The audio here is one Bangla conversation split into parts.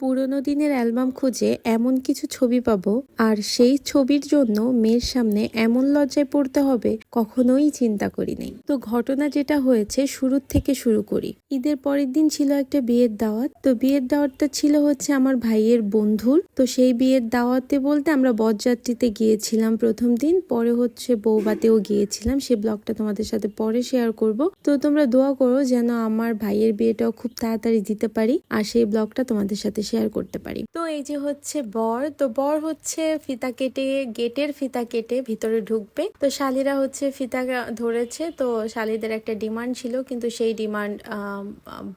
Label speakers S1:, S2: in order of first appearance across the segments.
S1: পুরোনো দিনের অ্যালবাম খুঁজে এমন কিছু ছবি পাবো, আর সেই ছবির জন্য মেয়ের সামনে এমন লজ্জায় পড়তে হবে কখনোই চিন্তা করি নাই তো ঘটনা যেটা হয়েছে শুরুর থেকে শুরু করি। ঈদের পরের দিন ছিল একটা বিয়ের দাওয়াত। তো বিয়ের দাওয়াতটা ছিল হচ্ছে আমার ভাইয়ের বন্ধুর। তো সেই বিয়ের দাওয়াতে বলতে আমরা বরযাত্রীতে গিয়েছিলাম প্রথম দিন, পরে হচ্ছে বৌবাতেও গিয়েছিলাম। সেই ব্লগটা তোমাদের সাথে পরে শেয়ার করব। তো তোমরা দোয়া করো যেন আমার ভাইয়ের বিয়েটাও খুব তাড়াতাড়ি দিতে পারি, আর সেই ব্লগটা তোমাদের সাথে শেয়ার করতে পারি। তো এই যে হচ্ছে বর, তো বর হচ্ছে ফিতা কেটে, গেটের ফিতা কেটে ভিতরে ঢুকবে। তো শালিরা হচ্ছে ফিতা ধরেছে, তো শালিদের একটা ডিমান্ড ছিল, কিন্তু সেই ডিমান্ড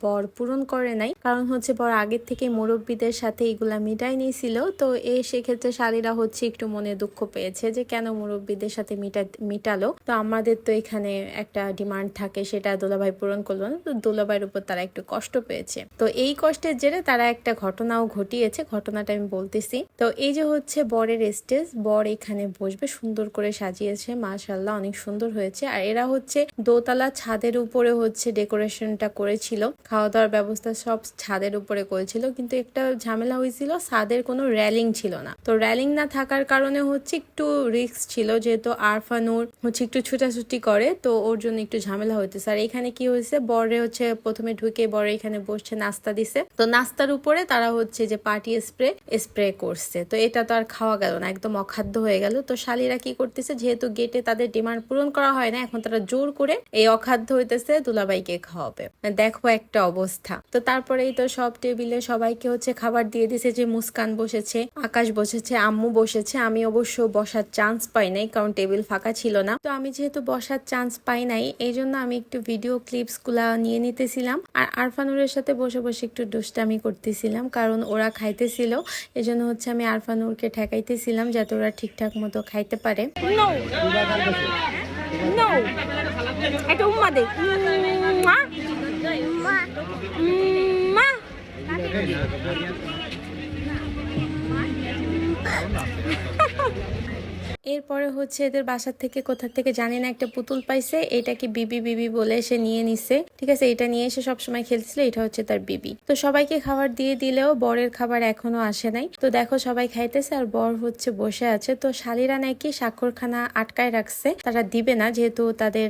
S1: বর পূরণ করে নাই। কারণ হচ্ছে বর আগের থেকে মুরব্বীদের সাথে এগুলা মিটাই নিয়েছিল। তো এ সেক্ষেত্রে শালিরা হচ্ছে একটু মনে দুঃখ পেয়েছে যে, কেন মুরব্বীদের সাথে মিটা, মিটালো? তো আমাদের তো এখানে একটা ডিমান্ড থাকে, সেটা দোলাভাই পূরণ করল না। তো দোলাভাইয়ের উপর তারা একটু কষ্ট পেয়েছে। তো এই কষ্টের জেরে তারা একটা ঘটনাও ঘটিয়েছে, ঘটনাটা আমি বলতেছি। তো এই যে হচ্ছে বরের স্টেজ, বর এখানে বসবে, সুন্দর করে সাজিয়েছে মাশাল্লাহ অনেক সুন্দর হয়েছে। আর এরা হচ্ছে দোতলা ছাদের উপরে হচ্ছে ডেকোরেশনটা করেছিল। খাওয়া দাওয়ার ব্যবস্থা সব ছাদের উপরে করেছিল, কিন্তু একটা ঝামেলা হয়েছিল, ছাদের কোনো র্যালিং ছিল না। তো র্যালিং না থাকার কারণে হচ্ছে একটু রিস্ক ছিল, যেহেতু আরফানুর হচ্ছে একটু ছুটাছুটি করে, তো ওর জন্য একটু ঝামেলা হইতেছে। আর এখানে কি হয়েছে, বরে হচ্ছে প্রথমে ঢুকে বরে এখানে বসছে, নাস্তা দিছে। তো নাস্তার উপরে তারা হচ্ছে যে পার্টি স্প্রে স্প্রে করছে। তো এটা তো আর খাওয়া গেল না, একদম অখাদ্য হয়ে গেল। তো শালিরা কি করতেছে, যেহেতু গেটে তাদের ডিমান্ড পূরণ করা হয় না, এখন তারা জোর করে এই অখাদ্য হইতেছে দুলাবাইকে খাওয়াবে। দেখো একটা অবস্থা। তো তারপরেই তো সব টেবিলে সবাইকে হচ্ছে খাবার দিয়ে দিছে যে মুস্কান বসেছে, আকাশ বসেছে, আম্মু বসেছে। আমি অবশ্য বসার চান্স পাই নাই, কারণ টেবিল ফাঁকা ছিল না। তো আমি যেহেতু বসার চান্স পাই নাই এই জন্য আমি একটু ভিডিও ক্লিপসগুলা নিয়ে নিতেছিলাম। আর আরফানুরের সাথে বসে বসে একটু দুষ্টামি করতেছিলাম। কারণ ওরা খাইতেছিল। এই জন্য হচ্ছে আমি আরফানুরকে ঠেকাইতেছিলাম যাতে ওরা ঠিকঠাক মতো খাইতে পারে। এরপরে হচ্ছে এদের বাসার থেকে কোথা থেকে জানি না, একটা পুতুল পাইছে, এটাকে বিবি বিবি বলে এসে নিয়ে নিছে। ঠিক আছে, এটা নিয়ে এসে সবসময় খেলছিল, এটা হচ্ছে তার বিবি। তো সবাইকে খাবার দিয়ে দিলেও বরের খাবার এখনও আসে নাই। তো দেখো সবাই খাইতেছে আর বর হচ্ছে বসে আছে। তো শালিরা নাকি স্বাক্ষরখানা আটকায় রাখছে, তারা দিবে না, যেহেতু তাদের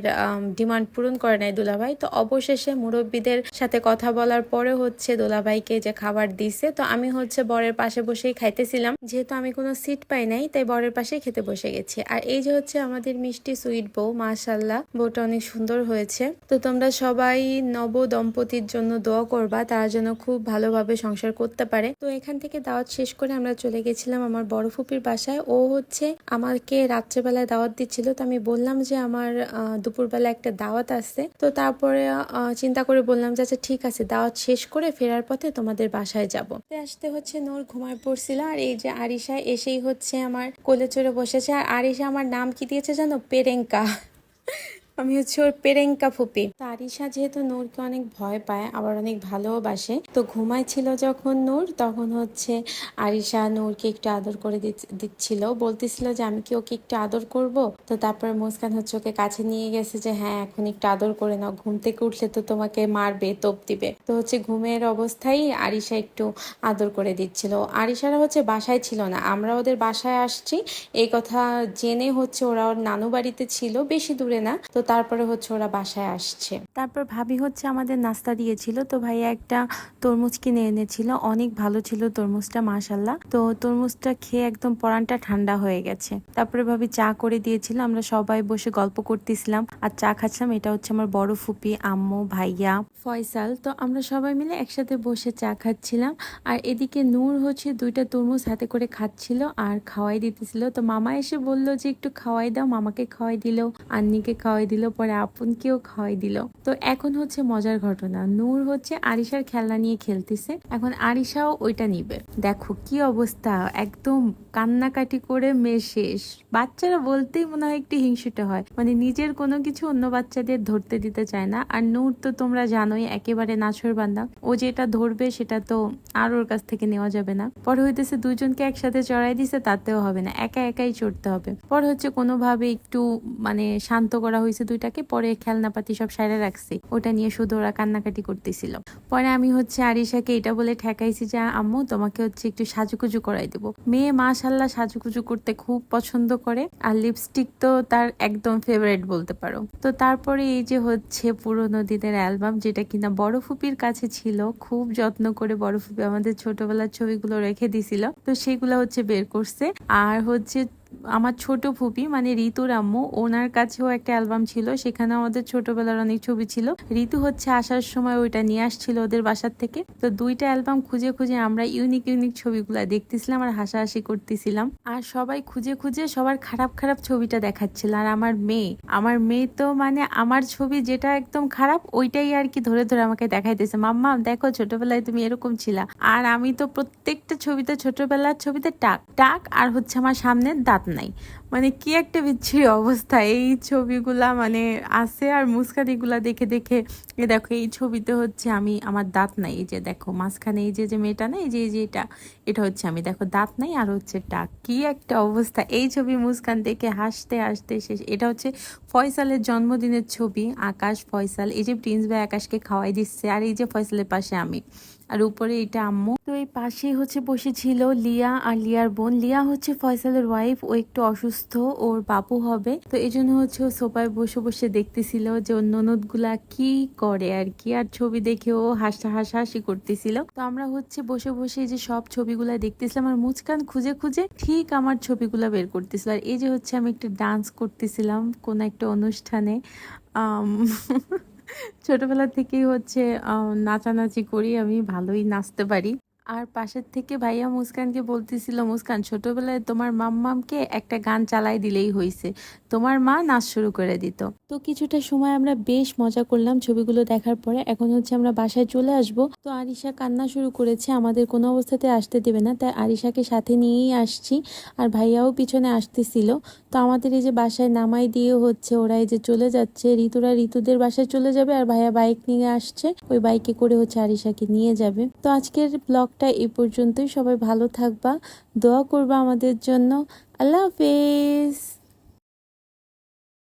S1: ডিমান্ড পূরণ করে নাই দুলাভাই। তো অবশেষে মুরব্বীদের সাথে কথা বলার পরে হচ্ছে দোলাভাইকে যে খাবার দিছে, তো আমি হচ্ছে বরের পাশে বসেই খাইতেছিলাম। যেহেতু আমি কোনো সিট পাই নাই, তাই বরের পাশেই খেতে বসে গেছি। আর এই যে হচ্ছে আমাদের মিষ্টি সুইট বউ মাশাল্লাহ বউটা অনেক সুন্দর হয়েছে। তো তোমরা সবাই নব দম্পতির জন্য দোয়া করবা, তারা যেন খুব ভালোভাবে সংসার করতে পারে। তো এখান থেকে দাওয়াত শেষ করে আমরা চলে গেছিলাম আমার বড় ফুপির বাসায়। ও হচ্ছে আমাকে রাত্রেবেলায় দাওয়াত দিচ্ছিল। তো আমি বললাম যে আমার দুপুরবেলা একটা দাওয়াত আছে। তো তারপরে চিন্তা করে বললাম যে আচ্ছা ঠিক আছে, দাওয়াত শেষ করে ফেরার পথে তোমাদের বাসায় যাব। আসতে হচ্ছে নোর ঘুমায় পড়ছিল। আর এই যে আরিশা এসেই হচ্ছে আমার কোলে চড়ে বসেছে। আর আরিশা আমার নাম কি দিয়েছে জানো? পেরেঙ্কা। আমি হচ্ছে ওর পেরেঙ্কা ফুপি। তো আরিশা যেহেতু নূরকে অনেক ভয় পায়, আবার অনেক ভালোবাসে, তো ঘুমাইছিল যখন নূর, তখন হচ্ছে আরিশা নূরকে একটু আদর করে দিচ্ছিল। বলতেছিল যে, আমি কি ওকে একটু আদর করব? তো তারপরে মুস্কান হচ্ছে ওকে কাছে নিয়ে গেছে যে হ্যাঁ এখন একটু আদর করে নাও। ঘুম থেকে উঠলে তো তোমাকে মারবে, তোপ দিবে। তো হচ্ছে ঘুমের অবস্থায় আরিশা একটু আদর করে দিচ্ছিল। আরিশারা হচ্ছে বাসায় ছিল না, আমরা ওদের বাসায় আসছি। এই কথা জেনে হচ্ছে ওরা ওর নানু বাড়িতে ছিল, বেশি দূরে না। তো তারপরে হচ্ছে ওরা বাসায় আসছে। তারপর ভাবি হচ্ছে আমাদের নাস্তা দিয়েছিল। তো ভাইয়া একটা তরমুজ কিনে এনেছিল। অনেক ভালো ছিল তরমুজটা মাশাল্লাহ তো তরমুজটা খেয়ে একদম পরানটা ঠান্ডা হয়ে গেছে। তারপরে ভাবি চা করে দিয়েছিল। আমরা সবাই বসে গল্প করতেছিলাম। আর চা খাচ্ছিলাম। এটা হচ্ছে আমার বড় ফুপি, আম্মু, ভাইয়া, ফয়সাল। তো আমরা সবাই মিলে একসাথে বসে চা খাচ্ছিলাম। আর এদিকে নূর হচ্ছে দুইটা তরমুজ হাতে করে খাচ্ছিল আর খাওয়াই দিতেছিল। তো মামা এসে বলল যে, একটু খাওয়াই দাও। মামাকে খাওয়াই দিল, আন্নিকে খাওয়াই দিল। পরে আপনকেও খাওয়াই দিল। তো এখন হচ্ছে মজার ঘটনা। নূর হচ্ছে আরিশার খেলনা নিয়ে খেলতেছে। এখন আরিশাও ওইটা নিবে। দেখো কি অবস্থা। একদম কান্নাকাটি করে মেয়ে শেষ। বাচ্চারা বলতেই মনে হয় একটু হিংসুটে হয়। মানে নিজের কোনো কিছু অন্য বাচ্চাদের ধরতে দিতে চায় না। আর নূর তো তোমরা জানোই, একেবারে নাছর বান্দা। ও যেটা ধরবে সেটা তো আর ওর কাছ থেকে নেওয়া যাবে না। পরে হইতেছে দুজনকে একসাথে চড়াই দিছে, তাতেও হবে না। একা একাই চড়তে হবে। পরে হচ্ছে কোনোভাবে একটু মানে শান্ত করা হয়েছে দুইটাকে পরে খেলনাপাতি সব সাইডে রাখছি। ওটা নিয়ে শুধু ওরা কান্নাকাটি করতেছিল। পরে আমি হচ্ছে আরিশাকে এটা বলে ঠেকাইছি যে, আম্মু, তোমাকে হচ্ছে একটু সাজুকুজু করাই দেবো। মেয়ে মাশাল্লাহ সাজুকুজু করতে খুব পছন্দ করে। আর লিপস্টিক তো তার একদম ফেভারিট বলতে পারো। তো তারপরে এই যে হচ্ছে পুরোনো দিনের অ্যালবাম, যেটা কিনা বড় ফুপির কাছে ছিল, খুব যত্ন করে বড় ফুপি আমাদের ছোটবেলার ছবিগুলো রেখে দিছিল। তো সেগুলো হচ্ছে বের করছে। আর হচ্ছে আমার ছোট ফুপি মানে ঋতুর আম্মু, ওনার কাছেও একটা অ্যালবাম ছিল সেখানে আমাদের ছোটবেলার অনেক ছবি ছিল। ঋতু হচ্ছে আসার সময় ওইটা নিয়ে আসছিল ওদের বাসার থেকে। তো দুইটা অ্যালবাম খুঁজে খুঁজে আমরা ইউনিক ইউনিক ছবিগুলো দেখতেছিলাম আর হাসাহাসি করতেছিলাম। আর সবাই খুঁজে খুঁজে সবার খারাপ খারাপ ছবিটা দেখাচ্ছিল। আর আমার মেয়ে আমার মেয়ে তো মানে আমার ছবি যেটা একদম খারাপ, ওইটাই আর কি ধরে ধরে আমাকে দেখাইতেছে। মাম্মা, দেখো ছোটবেলায় তুমি এরকম ছিলা। আর আমি তো প্রত্যেকটা ছবিতে ছোটবেলার ছবিতে টাক টাক, আর হচ্ছে আমার সামনে দাঁত নাই। মানে কি একটা বিচ্ছিরি অবস্থা, এই ছবিগুলা মানে আছে আর মুস্কানিগুলা দেখে দেখে, এ দেখো, এই ছবিতে হচ্ছে আমি, আমার দাঁত নাই, এই যে দেখো, মাঝখানে এই যে যে মেয়েটা না, এই যে এই যে এটা এটা হচ্ছে আমি, দেখো, দাঁত নাই আর হচ্ছে টাক, কি একটা অবস্থা, এই ছবি মুস্কান দেখে হাসতে হাসতে শেষ, এটা হচ্ছে ফয়সালের জন্মদিনের ছবি, আকাশ ফয়সাল, এই যে প্রিন্স ভাই আকাশকে খাওয়াই দিচ্ছে, আর এই যে ফয়সালের পাশে আমি আর উপরে এটা আম্মু। তো এই পাশেই হচ্ছে বসেছিল লিয়া আর লিয়ার বোন। লিয়া হচ্ছে ফয়সালের ওয়াইফ ও একটু অসুস্থ, ওর বাপু হবে। তো এই জন্য হচ্ছে ও সোফায় বসে বসে দেখতেছিল যে ওর ননদগুলা কি করে আর কি। আর ছবি দেখে ও হাসা হাসাহাসি করতেছিল। তো আমরা হচ্ছে বসে বসে যে সব ছবিগুলা দেখতেছিলাম আর মুচকান খুঁজে খুঁজে ঠিক আমার ছবিগুলা বের করতেছিল। আর এই যে হচ্ছে আমি একটা ডান্স করতেছিলাম কোন একটা অনুষ্ঠানে। ছোটবেলা থেকেই হচ্ছে নাচানাচি করি, আমি ভালোই নাচতে পারি। আর পাশের থেকে ভাইয়া মুস্কানকে বলতেছিল, মুস্কান, ছোটবেলায় তোমার মাম্মামকে একটা গান চালাই দিলেই হয়েছে তোমার মা নাচ শুরু করে দিত। তো কিছুটা সময় আমরা বেশ মজা করলাম ছবিগুলো দেখার পরে। এখন হচ্ছে আমরা বাসায় চলে আসব। তো আরিশা কান্না শুরু করেছে, আমাদের কোনো অবস্থাতে আসতে দেবে না। তাই আরিশাকে সাথে নিয়েই আসছি আর ভাইয়াও পিছনে আসতেছিল। তো আমাদের এই যে বাসায় নামাই দিয়ে হচ্ছে ওরা এই যে চলে যাচ্ছে, ঋতুরা ঋতুদের বাসায় চলে যাবে আর ভাইয়া বাইক নিয়ে আসছে। ওই বাইকে করে হচ্ছে আরিশাকে নিয়ে যাবে। তো আজকের ব্লগটা এই পর্যন্তই। সবাই ভালো থাকবা, দোয়া করবা আমাদের জন্য। আল্লাহ হাফেজ।